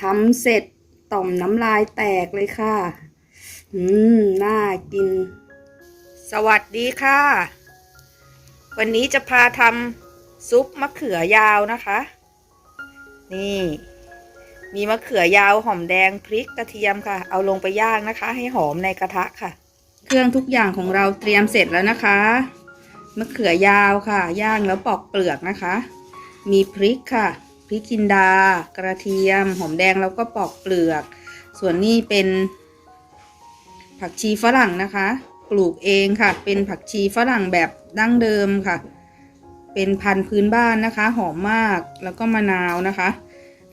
ทำเสร็จต่อมน้ำลายแตกเลยค่ะ อืม น่ากิน สวัสดีค่ะ วันนี้จะพาทำซุปมะเขือยาวนะคะ นี่ มีมะเขือยาวหอมแดงพริกกระเทียมค่ะ เอาลงไปย่างนะคะ ให้หอมในกระทะค่ะ เครื่องทุกอย่างของเราเตรียมเสร็จแล้วนะคะ มะเขือยาวค่ะ ย่างแล้วปอกเปลือกนะคะ มีพริกค่ะ พริกจินดา กระเทียม หอมแดงแล้วก็ปอกเปลือก ส่วนนี้เป็น ผักชีฝรั่งนะคะ ปลูกเองค่ะ เป็นผักชีฝรั่งแบบดั้งเดิมค่ะ เป็นพันธุ์พื้นบ้านนะคะ หอมมาก แล้วก็มะนาวนะคะ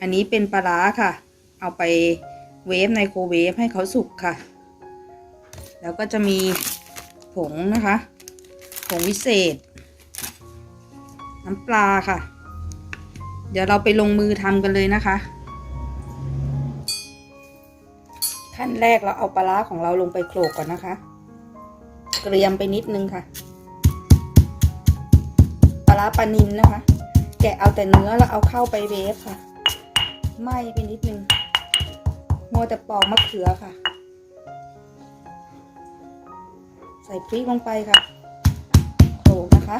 อันนี้เป็นปลาร้าค่ะ เอาไปเวฟในโครเวฟให้เขาสุกค่ะ แล้วก็จะมีผงนะคะ ผงวิเศษ น้ำปลาค่ะ เดี๋ยวเราไปลงมือทำกันเลยนะคะ ขั้นแรกเราเอาปลาร้าของเราลงไปโขลกก่อนนะคะ เกรียมไปนิดนึงค่ะ ปลาร้าปลานินนะคะ แกะเอาแต่เนื้อแล้วเอาเข้าไปเวฟค่ะไหม้ไปนิดนึงมัวแต่ปอกมะเขือค่ะ ใส่พริกลงไปค่ะโขลกนะคะ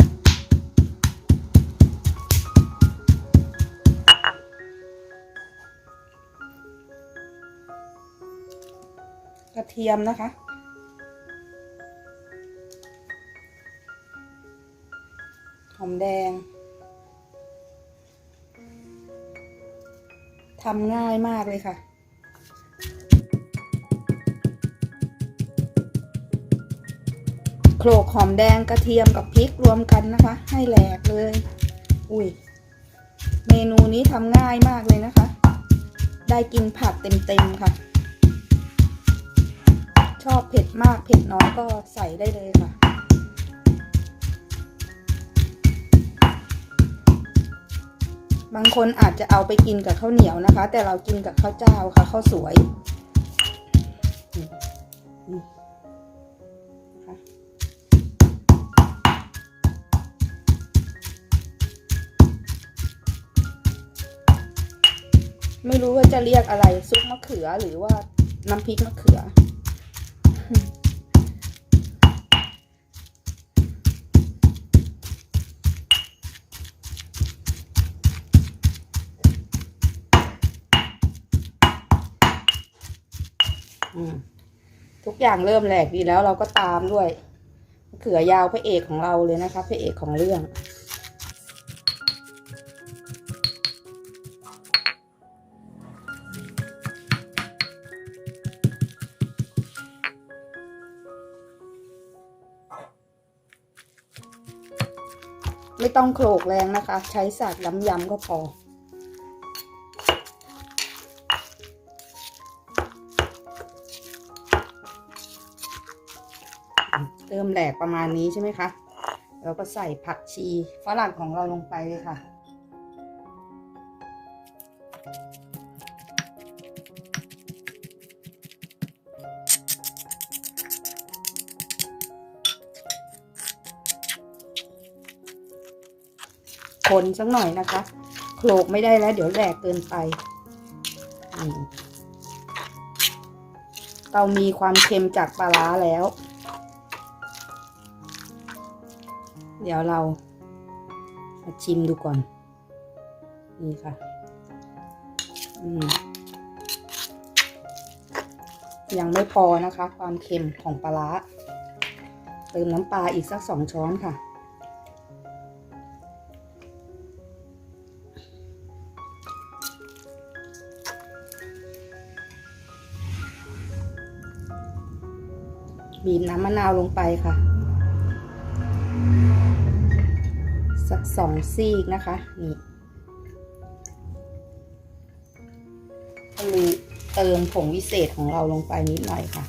เทียมนะคะ หอมแดงทำง่ายมากเลยค่ะโขลกหอมแดงกระเทียมกับพริกรวมกันนะคะ ให้แหลกเลย อุ้ย เมนูนี้ทำง่ายมากเลยนะคะ ได้กินผักเต็มๆค่ะ อบเผ็ดมากเผ็ดน้อยก็ใส่ได้เลยค่ะ บางคนอาจจะเอาไปกินกับข้าวเหนียวนะคะ แต่เรากินกับข้าวเจ้าค่ะข้าวสวยไม่รู้ว่าจะเรียกอะไรซุปมะเขือหรือว่าน้ำพริกมะเขือ ทุกอย่างเริ่มแหลกดีแล้วเราก็ตามด้วยเขือยาวพระเอกของเราเลยนะคะพระเอกของเรื่อง ไม่ต้องโขลกแรงนะคะ ใช้สากย้ำๆก็พอ เริ่มแหลกประมาณนี้ใช่ไหมคะแล้วก็ใส่ผักชีฝรั่งของเราลงไปเลยค่ะ คนสักหน่อยนะคะ โขลกไม่ได้แล้ว เดี๋ยวแหลกเกินไป เรามีความเค็มจากปลาร้าแล้ว เดี๋ยวเรามาชิมดูก่อน นี่ค่ะ อืมยังไม่พอนะคะ ความเค็มของปลาร้าเติมน้ำปลาอีกสักสองช้อนค่ะ บีบน้ำมะนาวลงไปค่ะ สักสองซีกนะคะ นี่ก็ลือเติมผงวิเศษของเราลงไปนิดหน่อยค่ะ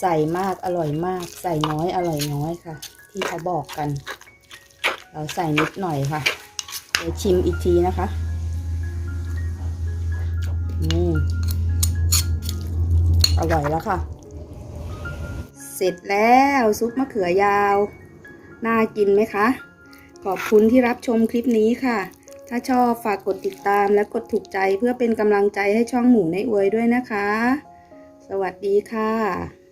ใส่มากอร่อยมาก ใส่น้อยอร่อยน้อยค่ะ ที่เขาบอกกัน เราใส่นิดหน่อยค่ะเดี๋ยวชิมอีกทีนะคะอืมอร่อยแล้วค่ะ ร็จแล้วซุปมะเขือยาว น่ากินไหมคะ ขอบคุณที่รับชมคลิปนี้ค่ะ ถ้าชอบฝากกดติดตามและกดถูกใจเพื่อเป็นกำลังใจให้ช่องหมูในอวยด้วยนะคะ สวัสดีค่ะ